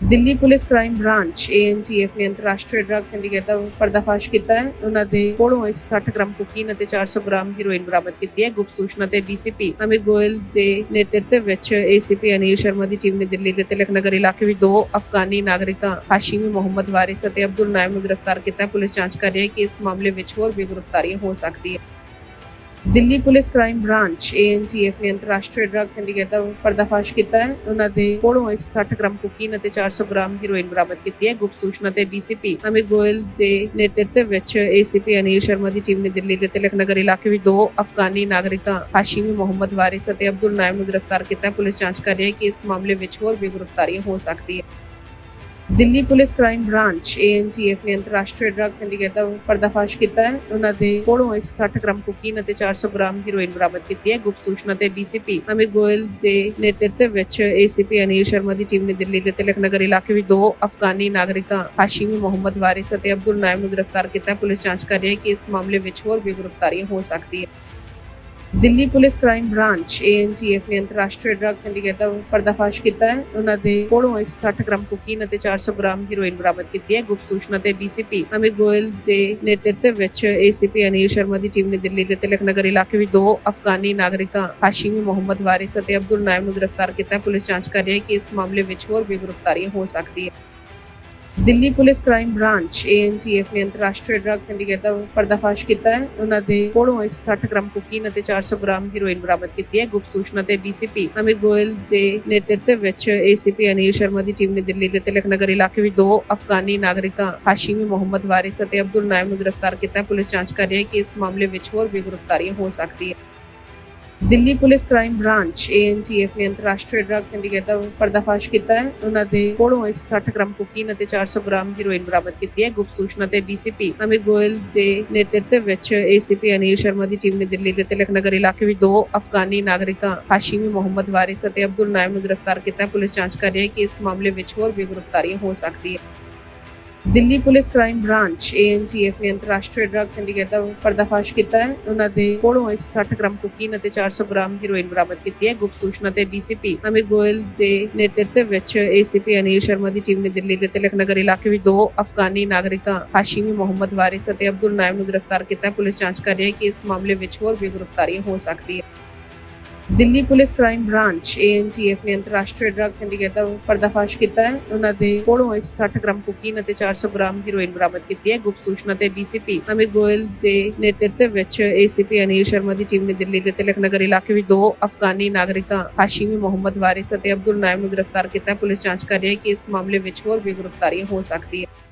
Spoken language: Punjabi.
Delhi police crime branch ANTF ਨੇ ਅੰਤਰਰਾਸ਼ਟਰੀ ਡਰੱਗ ਸਿੰਡੀਕੇਟ ਦਾ ਪਰਦਾਫਾਸ਼ ਕੀਤਾ ਹੈ। ਉਹਨਾਂ ਦੇ ਕੋਲੋਂ 160 ਗ੍ਰਾਮ ਕੋਕੀਨ ਅਤੇ 400 ਗ੍ਰਾਮ ਹੈਰੋਇਨ ਬਰਾਮਦ ਕੀਤੀ ਹੈ। ਗੁਪਤ ਸੂਚਨਾ ਤੇ ਡੀਸੀਪੀ ਅਮਿਤ ਗੋਇਲ ਦੇ ਨੇਤਰਤਵ ਵਿੱਚ ਏਸੀਪੀ ਅਨਿਲ ਸ਼ਰਮਾ ਦੀ ਟੀਮ ਨੇ ਦਿੱਲੀ ਦੇ ਤਿਲਕ ਨਗਰ ਇਲਾਕੇ ਵਿੱਚ ਦੋ ਅਫਗਾਨੀ ਨਾਗਰਿਕਾਂ, ਹਾਸ਼ਿਮੀ ਮੁਹੰਮਦ ਵਾਰਿਸ ਅਤੇ ਅਬਦੁਲ ਨਾਇਮ ਨੂੰ ਗ੍ਰਿਫਤਾਰ ਕੀਤਾ ਹੈ। ਪੁਲਿਸ ਜਾਂਚ ਕਰ ਰਹੀ ਹੈ ਕਿ ਇਸ ਮਾਮਲੇ ਵਿੱਚ ਹੋਰ ਵੀ ਗ੍ਰਿਫਤਾਰੀਆਂ ਹੋ ਸਕਦੀ ਹੈ Delhi police crime branch ANTF ਨੇ ਅੰਤਰਰਾਸ਼ਟਰੀ ਡਰੱਗ ਸਿੰਡੀਕੇਟ ਦਾ ਪਰਦਾਫਾਸ਼ ਕੀਤਾ ਹੈ। ਉਹਨਾਂ ਦੇ ਕੋਲੋਂ 160 ਗ੍ਰਾਮ ਕੋਕੀਨ ਅਤੇ 400 ਗ੍ਰਾਮ ਹੈਰੋਇਨ ਬਰਾਮਦ ਕੀਤੀ ਹੈ। ਗੁਪਤ ਸੂਚਨਾ ਤੇ ਡੀਸੀਪੀ ਅਮਿਤ ਗੋਇਲ ਦੇ ਨੇਤਰਤਵ ਵਿੱਚ ਏਸੀਪੀ ਅਨਿਲ ਸ਼ਰਮਾ ਦੀ ਟੀਮ ਨੇ ਦਿੱਲੀ ਦੇ ਤਿਲਕ ਨਗਰ ਇਲਾਕੇ ਵਿੱਚ ਦੋ ਅਫਗਾਨੀ ਨਾਗਰਿਕਾਂ, ਹਾਸ਼ਿਮੀ ਮੁਹੰਮਦ ਵਾਰਿਸ ਅਤੇ ਅਬਦੁਲ ਨਾਇਮ ਨੂੰ ਗ੍ਰਿਫਤਾਰ ਕੀਤਾ ਪੁਲਿਸ ਜਾਂਚ ਕਰ ਰਹੀ ਹੈ ਕਿ ਇਸ ਮਾਮਲੇ ਵਿੱਚ ਹੋਰ ਵੀ ਗ੍ਰਿਫਤਾਰੀਆਂ ਹੋ ਸਕਦੀ ਹੈ Delhi police crime branch ANTF ਨੇ ਅੰਤਰਰਾਸ਼ਟਰੀ ਡਰੱਗ ਸਿੰਡੀਕੇਟ ਦਾ ਪਰਦਾਫਾਸ਼ ਕੀਤਾ ਹੈ। ਉਹਨਾਂ ਦੇ ਕੋਲੋਂ 160 ਗ੍ਰਾਮ ਕੋਕੀਨ ਅਤੇ 400 ਗ੍ਰਾਮ ਹੈਰੋਇਨ ਬਰਾਮਦ ਕੀਤੀ ਹੈ। ਗੁਪਤ ਸੂਚਨਾ ਤੇ ਡੀਸੀਪੀ ਅਮਿਤ ਗੋਇਲ ਦੇ ਨੇਤਰਤਵ ਵਿੱਚ ਏਸੀਪੀ ਅਨਿਲ ਸ਼ਰਮਾ ਦੀ ਟੀਮ ਨੇ ਦਿੱਲੀ ਦੇ ਤਿਲਕ ਨਗਰ ਇਲਾਕੇ ਵਿੱਚ ਦੋ ਅਫਗਾਨੀ ਨਾਗਰਿਕਾਂ ਹਾਸ਼ਿਮੀ ਮੁਹੰਮਦ ਵਾਰਿਸ ਅਤੇ ਅਬਦੁਲ ਨਾਇਮ ਨੂੰ ਗ੍ਰਿਫਤਾਰ ਕੀਤਾ ਹੈ। ਪੁਲਿਸ ਜਾਂਚ ਕਰ ਰਹੀ ਹੈ ਕਿ ਇਸ ਮਾਮਲੇ ਵਿੱਚ ਹੋਰ ਵੀ ਗ੍ਰਿਫਤਾਰੀਆਂ ਹੋ ਸਕਦੀ ਹੈ Delhi police crime branch ANTF ਨੇ ਅੰਤਰਰਾਸ਼ਟਰੀ ਡਰੱਗ ਸਿੰਡੀਕੇਟ ਦਾ ਪਰਦਾਫਾਸ਼ ਕੀਤਾ ਹੈ। ਉਹਨਾਂ ਦੇ ਕੋਲੋਂ 160 ਗ੍ਰਾਮ ਕੋਕੀਨ ਅਤੇ 400 ਗ੍ਰਾਮ ਹੈਰੋਇਨ ਬਰਾਮਦ ਕੀਤੀ ਹੈ। ਗੁਪਤ ਸੂਚਨਾ ਤੇ ਡੀਸੀਪੀ ਅਮਿਤ ਗੋਇਲ ਦੇ ਨੇਤਰਤਵ ਵਿੱਚ ਏਸੀਪੀ ਅਨਿਲ ਸ਼ਰਮਾ ਦੀ ਟੀਮ ਨੇ ਦਿੱਲੀ ਦੇ ਤਿਲਕ ਨਗਰ ਇਲਾਕੇ ਵਿੱਚ ਦੋ ਅਫਗਾਨੀ ਨਾਗਰਿਕਾਂ, ਹਾਸ਼ਿਮੀ ਮੁਹੰਮਦ ਵਾਰਿਸ ਅਤੇ ਅਬਦੁਲ ਨਾਇਮ ਨੂੰ ਗ੍ਰਿਫਤਾਰ ਕੀਤਾ ਹੈ। ਪੁਲਿਸ ਜਾਂਚ ਕਰ ਰਹੀ ਹੈ ਕਿ ਇਸ ਮਾਮਲੇ ਵਿੱਚ ਹੋਰ ਵੀ ਗ੍ਰਿਫਤਾਰੀਆਂ ਹੋ ਸਕਦੀ ਹੈ Delhi police crime branch ANTF ਨੇ ਅੰਤਰਰਾਸ਼ਟਰੀ ਡਰੱਗ ਸਿੰਡੀਕੇਟ ਦਾ ਪਰਦਾਫਾਸ਼ ਕੀਤਾ ਹੈ। ਉਹਨਾਂ ਦੇ ਕੋਲੋਂ 160 ਗ੍ਰਾਮ ਕੋਕੀਨ ਅਤੇ 400 ਗ੍ਰਾਮ ਹੈਰੋਇਨ ਬਰਾਮਦ ਕੀਤੀ ਹੈ। ਗੁਪਤ ਸੂਚਨਾ ਤੇ ਡੀਸੀਪੀ ਅਮਿਤ ਗੋਇਲ ਦੇ ਨੇਤਰਤਵ ਵਿੱਚ ਏਸੀਪੀ ਅਨਿਲ ਸ਼ਰਮਾ ਦੀ ਟੀਮ ਨੇ ਦਿੱਲੀ ਦੇ ਤਿਲਕ ਨਗਰ ਇਲਾਕੇ ਵਿੱਚ ਦੋ ਅਫਗਾਨੀ ਨਾਗਰਿਕਾਂ, ਹਾਸ਼ਿਮੀ ਮੁਹੰਮਦ ਵਾਰਿਸ ਅਤੇ ਅਬਦੁਲ ਨਾਇਮ ਨੂੰ ਗ੍ਰਿਫਤਾਰ ਕੀਤਾ ਹੈ। ਪੁਲਿਸ ਜਾਂਚ ਕਰ ਰਹੀ ਹੈ ਕਿ ਇਸ ਮਾਮਲੇ ਵਿੱਚ ਹੋਰ ਵੀ ਗ੍ਰਿਫਤਾਰੀਆਂ ਹੋ ਸਕਦੀ ਹੈ Delhi police crime branch ANTF ਨੇ ਅੰਤਰਰਾਸ਼ਟਰੀ ਡਰੱਗ ਸਿੰਡੀਕੇਟ ਦਾ ਪਰਦਾਫਾਸ਼ ਕੀਤਾ ਹੈ। ਉਹਨਾਂ ਦੇ ਕੋਲੋਂ 160 ਗ੍ਰਾਮ ਕੋਕੀਨ ਅਤੇ 400 ਗ੍ਰਾਮ ਹੈਰੋਇਨ ਬਰਾਮਦ ਕੀਤੀ ਹੈ। ਗੁਪਤ ਸੂਚਨਾ ਤੇ ਡੀਸੀਪੀ ਅਮਿਤ ਗੋਇਲ ਦੇ ਨੇਤਰਤਵ ਵਿੱਚ ਏਸੀਪੀ ਅਨਿਲ ਸ਼ਰਮਾ ਦੀ ਟੀਮ ਨੇ ਦਿੱਲੀ ਦੇ ਤਿਲਕ ਨਗਰ ਇਲਾਕੇ ਵਿੱਚ ਦੋ ਅਫਗਾਨੀ ਨਾਗਰਿਕਾਂ, ਹਾਸ਼ਿਮੀ ਮੁਹੰਮਦ ਵਾਰਿਸ ਅਤੇ ਅਬਦੁਲ ਨਾਇਮ ਨੂੰ ਗ੍ਰਿਫਤਾਰ ਕੀਤਾ ਹੈ। ਪੁਲਿਸ ਜਾਂਚ ਕਰ ਰਹੀ ਹੈ ਕਿ ਇਸ ਮਾਮਲੇ ਵਿੱਚ ਹੋਰ ਵੀ ਗ੍ਰਿਫਤਾਰੀਆਂ ਹੋ ਸਕਦੀ ਹੈ Delhi police crime branch ANTF ਨੇ ਅੰਤਰਰਾਸ਼ਟਰੀ ਡਰੱਗ ਸਿੰਡੀਕੇਟ ਦਾ ਪਰਦਾਫਾਸ਼ ਕੀਤਾ ਹੈ। ਉਹਨਾਂ ਦੇ ਕੋਲੋਂ 160 ਗ੍ਰਾਮ ਕੋਕੀਨ ਅਤੇ 400 ਗ੍ਰਾਮ ਹੀਰੋਇਨ ਬਰਾਮਦ ਕੀਤੀ ਹੈ। ਗੁਪਤ ਸੂਚਨਾ ਤੇ ਡੀਸੀਪੀ ਅਮਿਤ ਗੋਇਲ ਦੇ ਨੇਤਰਤਵ ਵਿੱਚ ਏਸੀਪੀ ਅਨਿਲ ਸ਼ਰਮਾ ਦੀ ਟੀਮ ਨੇ ਦਿੱਲੀ ਦੇ ਤਿਲਕ ਨਗਰ ਇਲਾਕੇ ਵਿੱਚ ਦੋ ਅਫਗਾਨੀ ਨਾਗਰਿਕਾਂ, ਹਾਸ਼ੀਮੀ ਮੁਹੰਮਦ ਵਾਰਿਸ ਅਤੇ ਅਬਦੁਲ ਨਾਇਮ ਨੂੰ ਗ੍ਰਿਫਤਾਰ ਕੀਤਾ ਹੈ। ਪੁਲਿਸ ਜਾਂਚ ਕਰ ਰਹੀ ਹੈ ਕਿ ਇਸ ਮਾਮਲੇ ਵਿੱਚ ਹੋਰ ਵੀ ਗ੍ਰਿਫਤਾਰੀਆਂ ਹੋ ਸਕਦੀ ਹੈ Delhi police crime branch ANTF ਨੇ ਅੰਤਰਰਾਸ਼ਟਰੀ ਡਰੱਗ ਸਿੰਡੀਕੇਟ ਦਾ ਪਰਦਾਫਾਸ਼ ਕੀਤਾ ਹੈ। ਉਹਨਾਂ ਦੇ ਕੋਲੋਂ 160 ਗ੍ਰਾਮ ਕੋਕੀਨ ਅਤੇ 400 ਗ੍ਰਾਮ ਹੈਰੋਇਨ ਬਰਾਮਦ ਕੀਤੀ ਹੈ। ਗੁਪਤ ਸੂਚਨਾ ਤੇ ਡੀਸੀਪੀ ਅਮਿਤ ਗੋਇਲ ਦੇ ਨੇਤਰਤਵ ਵਿੱਚ ਏਸੀਪੀ ਅਨਿਲ ਸ਼ਰਮਾ ਦੀ ਟੀਮ ਨੇ ਦਿੱਲੀ ਦੇ ਤਿਲਕ ਨਗਰ ਇਲਾਕੇ ਵਿੱਚ ਦੋ ਅਫਗਾਨੀ ਨਾਗਰਿਕਾਂ, ਹਾਸ਼ਿਮੀ ਮੁਹੰਮਦ ਵਾਰਿਸ ਅਤੇ ਅਬਦੁਲ ਨਾਇਮ ਨੂੰ ਗ੍ਰਿਫਤਾਰ ਕੀਤਾ। ਹੈ ਪੁਲਿਸ ਜਾਂਚ ਕਰ ਰਹੀ ਹੈ ਕਿ ਇਸ ਮਾਮਲੇ ਵਿੱਚ ਹੋਰ ਵੀ ਗ੍ਰਿਫਤਾਰੀਆਂ ਹੋ ਸਕਦੀ ਹੈ